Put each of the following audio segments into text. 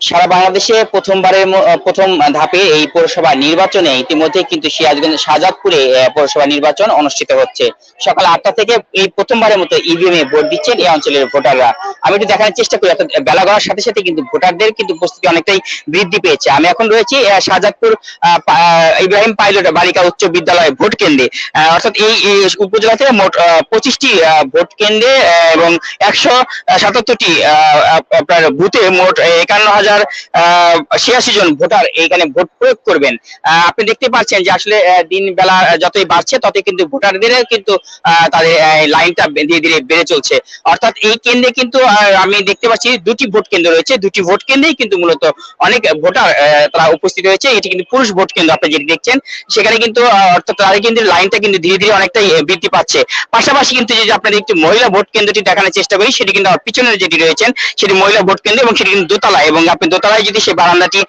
সারা বাংলাদেশে প্রথমবারের প্রথম ধাপে এই পৌরসভা নির্বাচনে ইতিমধ্যে কিন্তু সিরাজগঞ্জ শাহজাদপুরে পৌরসভা নির্বাচন অনুষ্ঠিত হচ্ছে। সকাল আটটা থেকে এই প্রথমবারের মতো ইভিএম এ ভোট দিচ্ছেন এই অঞ্চলের ভোটাররা। আমি একটু দেখানোর চেষ্টা করি অর্থাৎ বেলা গড়ার সাথে সাথে কিন্তু ভোটারদের কিন্তু উপস্থিতি অনেকটাই বৃদ্ধি পেয়েছে। আমি এখন রয়েছি আহ, ইব্রাহিম পাইলট বালিকা উচ্চ বিদ্যালয় ভোট কেন্দ্রে। অর্থাৎ এই এই উপজেলা থেকে মোট পঁচিশটি ভোট কেন্দ্রে এবং একশো সাতাত্তরটি আপনার বুথে মোট একান্ন হাজার ছিয়াশি জন ভোটার এইখানে ভোট প্রয়োগ করবেন। আপনি দেখতে পাচ্ছেন যে আসলে দিন বেলা যতই বাড়ছে, ততই কিন্তু ভোটারদের কিন্তু তাদের লাইনটা ধীরে ধীরে বেড়ে চলছে। অর্থাৎ এই কেন্দ্রে কিন্তু আমি দেখতে পাচ্ছি দুটি ভোট কেন্দ্র রয়েছে। দুটি ভোট কেন্দ্রেই কিন্তু মূলত অনেক ভোটার তারা উপস্থিত হয়েছে এটি কিন্তু পুরুষ ভোট কেন্দ্র, আপনি যেটি দেখছেন, সেখানে কিন্তু অর্থাৎ তাদের কিন্তু লাইনটা কিন্তু ধীরে ধীরে অনেকটাই বৃদ্ধি পাচ্ছে। পাশাপাশি কিন্তু যে আপনাদের একটি মহিলা ভোট কেন্দ্রটি দেখানোর চেষ্টা করি, সেটি কিন্তু আমার পিছনের যেটি রয়েছেন, সেটি মহিলা ভোট কেন্দ্র এবং সেটি কিন্তু দোতলা এবং আপনি দোতলায় যদি সেই বারান্দাটি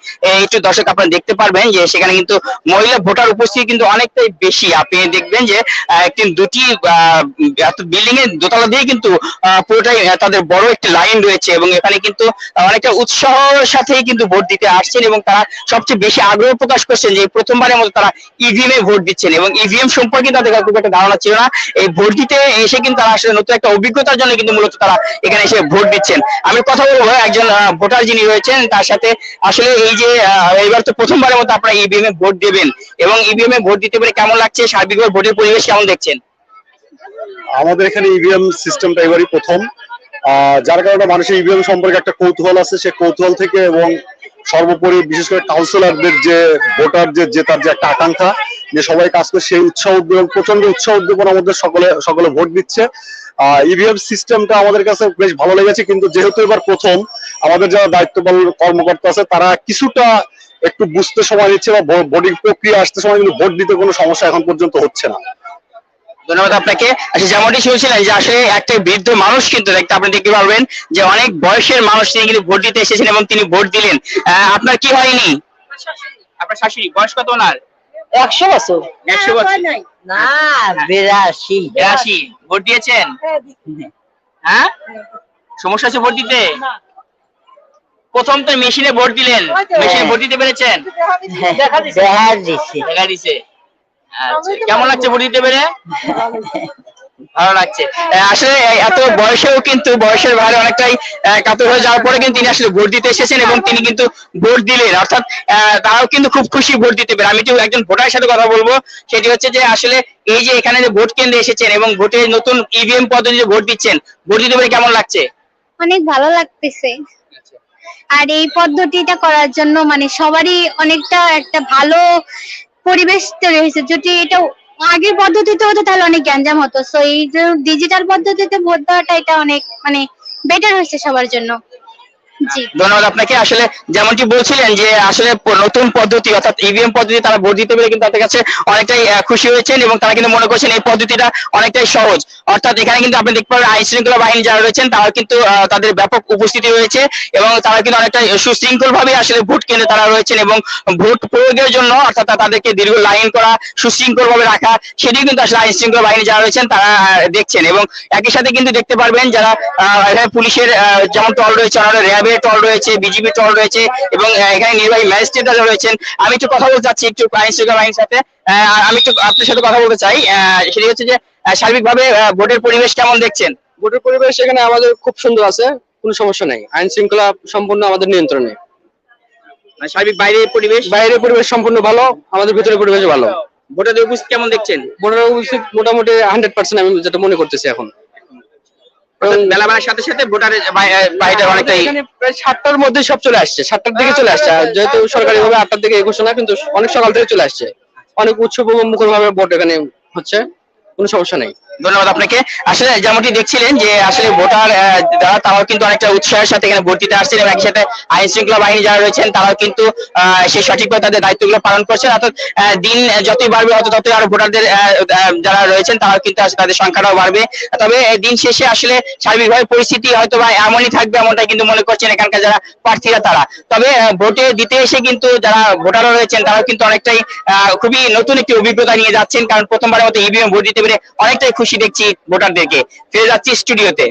একটু দর্শক আপনারা দেখতে পারবেন যে সেখানে কিন্তু মহিলা ভোটার উপস্থিতি কিন্তু অনেকটাই বেশি। আপনি দেখবেন যে দুটি বিল্ডিং এর দোতলা দিয়ে কিন্তু পুরোটাই তাদের বড় একটি লাইন রয়েছে এবং এখানে কিন্তু অনেকটা উৎসাহর সাথেই কিন্তু ভোট দিতে আসছেন এবং তারা সবচেয়ে বেশি আগ্রহ প্রকাশ করছেন যে প্রথমবারের মতো তারা ইভিএম এ ভোট দিচ্ছেন এবং ইভিএম সম্পর্কে তাদের খুব একটা ধারণা ছিল না। এই ভোট দিতে এসে কিন্তু তারা আসলে নতুন একটা অভিজ্ঞতার জন্য কিন্তু মূলত তারা এখানে এসে ভোট দিচ্ছেন। আমি কথা বলব একজন ভোটার যিনি রয়েছেন তার সাথে আসলে এই যে এবার তো প্রথমবারের মতো আপনারা ইভিএম এ ভোট দেবেন এবং ইভিএম এ ভোট দিতে পেরে কেমন লাগছে? সার্বিকভাবে ভোটের পরিবেশ কেমন দেখছেন? আমাদের এখানে ইভিএম সিস্টেমটা এবারই প্রথম। আহ, যার কারণে মানুষের ইভিএম সম্পর্কে একটা কৌতূহল আছে। সে কৌতূহল থেকে এবং সর্বোপরি বিশেষ করে কাউন্সিলরদের যে ভোটার যে জেতার যে একটা আকাঙ্ক্ষা, যে সবাই কাজ করে সেই উৎসাহ উদ্দীপন প্রচণ্ড উৎসাহ উদ্দীপনার মধ্যে সকলে সকলে ভোট দিচ্ছে। ইভিএম সিস্টেমটা আমাদের কাছে বেশ ভালো লেগেছে, কিন্তু যেহেতু এবার প্রথম, আমাদের যারা দায়িত্বপাল কর্মকর্তা আছে, তারা কিছুটা একটু বুঝতে সময় নিচ্ছে বা ভোটিং প্রক্রিয়া আসতে সময় কিন্তু ভোট দিতে কোনো সমস্যা এখন পর্যন্ত হচ্ছে না। ধন্যবাদ আপনাকে। আচ্ছা যেমনটি শুনছিলেন যে আসলে একটা বৃদ্ধ মানুষ কিন্তু দেখতে আপনি দেখতে পারবেন যে অনেক বয়সের মানুষ তিনি কিন্তু ভোট দিতে এসেছেন এবং তিনি ভোট দিলেন। আপনার কি হয়নি? আপনার শাশুড়ি বয়স কত ওনার? একশো বছর। একশো বছর। না বিরাশি। বিরাশি। ভোট দিয়েছেন? হ্যাঁ সমস্যা আছে ভোট দিতে? প্রথম তো মেশিনে ভোট দিলেন। মেশিনে ভোট দিতে পেরেছেন? দেখা দিচ্ছে দেখা দিছে। আচ্ছা কেমন লাগছে ভোট দিতে পেরে? ভালো লাগছে। আসলে এত বয়সেও কিন্তু বয়সের ভারে অনেকটাই কাতর হয়ে যাওয়ার পরে কিন্তু তিনি আসলে ভোট দিতে এসেছেন এবং তিনি কিন্তু ভোট দিলেন। অর্থাৎ আহ, তারাও কিন্তু খুব খুশি ভোট দিতে পেরে। আমি একজন ভোটারের সাথে কথা বলব। সেটি হচ্ছে যে আসলে এই যে এখানে যে ভোট কেন্দ্রে এসেছেন এবং ভোটের নতুন ইভিএম পদ্ধতিতে ভোট দিচ্ছেন ভোট দিতে পেরে কেমন লাগছে? অনেক ভালো লাগতেছে। আর এই পদ্ধতিটা করার জন্য মানে সবারই অনেকটা একটা ভালো পরিবেশ তৈরি হয়েছে। যদি এটা আগের পদ্ধতিতে হতো তাহলে অনেক গ্যাঞ্জাম হতো। সো এই যে ডিজিটাল পদ্ধতিতে ভোট দেওয়াটা এটা অনেক মানে বেটার হয়েছে সবার জন্য। ধন্যবাদ আপনাকে। আসলে যেমনটি বলছিলেন যে আসলে নতুন পদ্ধতি অর্থাৎ ইভিএম পদ্ধতি তারা ভোট দিতে পেরে কিন্তু তাদের কাছে অনেকটাই খুশি হয়েছেন এবং তারা কিন্তু মনে করছেন এই পদ্ধতিটা অনেকটাই সহজ। অর্থাৎ এখানে কিন্তু আপনি দেখতে পাবেন আইন শৃঙ্খলা বাহিনী যারা রয়েছেন, তারা কিন্তু তাদের ব্যাপক উপস্থিতি রয়েছে এবং তারা কিন্তু অনেকটা সুশৃঙ্খল ভাবে আসলে ভোট কেন্দ্রে তারা রয়েছেন এবং ভোট প্রয়োগের জন্য অর্থাৎ তাদেরকে দীর্ঘ লাইন করা সুশৃঙ্খল ভাবে রাখা সেটি কিন্তু আসলে আইন শৃঙ্খলা বাহিনী যারা রয়েছেন, তারা দেখছেন এবং একই সাথে কিন্তু দেখতে পারবেন যারা পুলিশের যেমন টল রয়েছে, আমাদের র্যাবের টল রয়েছে বিজিবি টল রয়েছে এবং এখানে নির্বাহী ম্যাজিস্ট্রেট রয়েছেন। আমি একটু কথা বলতে চাচ্ছি একটু আইন শৃঙ্খলা বাহিনীর সাথে। আমি একটু আপনার সাথে কথা বলতে চাই। সেটি হচ্ছে যে সার্বিকভাবে ভোটের পরিবেশ কেমন দেখছেন? ভোটের পরিবেশ এখানে আমাদের খুব সুন্দর আছে কোনো সমস্যা নাই। আইন শৃঙ্খলা সম্পূর্ণ আমাদের নিয়ন্ত্রণে। মানে সার্বিক বাইরের পরিবেশ? বাইরের পরিবেশ সম্পূর্ণ ভালো আমাদের ভিতরের পরিবেশ ভালো। ভোটারদের উপস্থিতি কেমন দেখছেন? ভোটার উপস্থিত মোটামুটি হান্ড্রেড পার্সেন্ট আমি যেটা মনে করতেছি এখন। বেলা বাড়ার সাথে সাথে ভোটারের বাইরে অনেকটাই প্রায় সাতটার মধ্যে সব চলে আসছে। সাতটার দিকে চলে আসছে। যেহেতু সরকারি ভাবে আটটার দিকে ঘোষণা কিন্তু অনেক সকাল থেকে চলে আসছে। অনেক উৎসব মুখর ভাবে ভোট এখানে হচ্ছে। কোনো সমস্যা নেই। ধন্যবাদ আপনাকে। আসলে যেমনটি দেখছিলেন যে আসলে ভোটার যারা তারাও কিন্তু অনেকটা উৎসাহের সাথে এখানে ভোট দিতে আসছেন এবং একই সাথে আইন শৃঙ্খলা বাহিনী যারা রয়েছেন, তারাও কিন্তু সেই সঠিকভাবে তাদের দায়িত্বগুলো পালন করছেন। অর্থাৎ দিন যতই বাড়বে হয়তো ততই আরও ভোটারদের যারা রয়েছেন, তারাও কিন্তু তাদের সংখ্যাটাও বাড়বে। তবে দিন শেষে আসলে সার্বিকভাবে পরিস্থিতি হয়তো বা এমনই থাকবে এমনটাই কিন্তু মনে করছেন এখানকার যারা প্রার্থীরা, তারা। তবে ভোটে দিতে এসে কিন্তু যারা ভোটাররা রয়েছেন, তারাও কিন্তু অনেকটাই খুবই নতুন একটি অভিজ্ঞতা নিয়ে যাচ্ছেন। কারণ প্রথমবারের মতো ইভিএম ভোট দিতে পেরে অনেকটাই খুশি দেখছি ভোটারদেরকে। ফিরে যাচ্ছি স্টুডিওতে।